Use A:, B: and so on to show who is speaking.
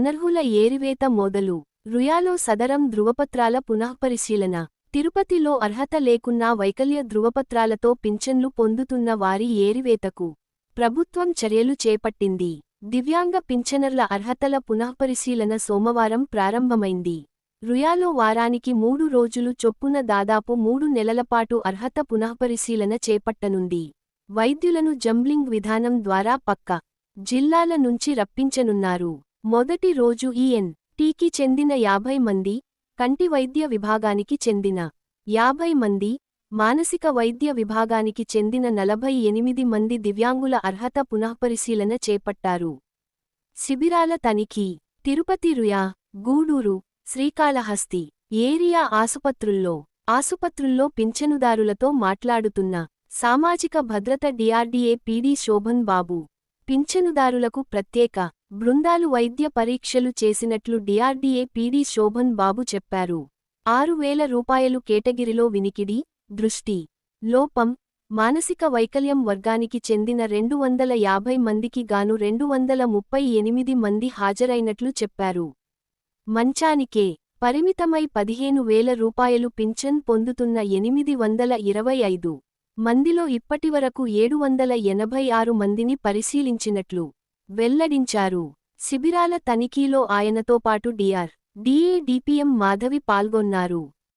A: అనర్హుల ఏరివేత మొదలు రుయాలో సదరం ధృవపత్రాల పునఃపరిశీలన తిరుపతిలో అర్హత లేకున్నా వైకల్య ధృవపత్రాలతో పింఛన్లు పొందుతున్న వారి ఏరివేతకు ప్రభుత్వం చర్యలు చేపట్టింది. దివ్యాంగ పింఛనర్ల అర్హతల పునఃపరిశీలన సోమవారం ప్రారంభమైంది. రుయాలో వారానికి మూడు రోజులు చొప్పున దాదాపు మూడు నెలలపాటు అర్హత పునఃపరిశీలన చేపట్టనుంది. వైద్యులను జంబ్లింగ్ విధానం ద్వారా పక్క జిల్లాల నుంచి రప్పించనున్నారు. మొదటి రోజు ఈఎన్ టీకి చెందిన యాభై మంది కంటి వైద్య విభాగానికి చెందిన యాభై మంది మానసిక వైద్య విభాగానికి చెందిన నలభై ఎనిమిది మంది దివ్యాంగుల అర్హత పునఃపరిశీలన చేపట్టారు. శిబిరాల తనిఖీ తిరుపతి రుయా గూడూరు శ్రీకాళహస్తి ఏరియా ఆసుపత్రుల్లో ఆసుపత్రుల్లో పింఛనుదారులతో మాట్లాడుతున్న సామాజిక భద్రత డిఆర్డీఏ పీడీ శోభన్ బాబు పింఛనుదారులకు ప్రత్యేక బృందాలు వైద్య పరీక్షలు చేసినట్లు డిఆర్డీఏ పీడీ శోభన్ బాబు చెప్పారు. ఆరు వేల రూపాయలు కేటగిరిలో వినికిడి దృష్టి లోపం మానసిక వైకల్యం వర్గానికి చెందిన రెండు వందల యాభై మందికి గాను రెండు వందల ముప్పై ఎనిమిది మంది హాజరైనట్లు చెప్పారు. మంచానికే పరిమితమై పదిహేను వేల రూపాయలు పింఛన్ పొందుతున్న ఎనిమిది వందల ఇరవై ఐదు మందిలో ఇప్పటివరకు ఏడు వందల ఎనభై ఆరు మందిని పరిశీలించినట్లు వెల్లడించారు. శిబిరాల తనిఖీలో ఆయనతో పాటు డిఆర్ డిఏ డిపిఎం మాధవి పాల్గొన్నారు.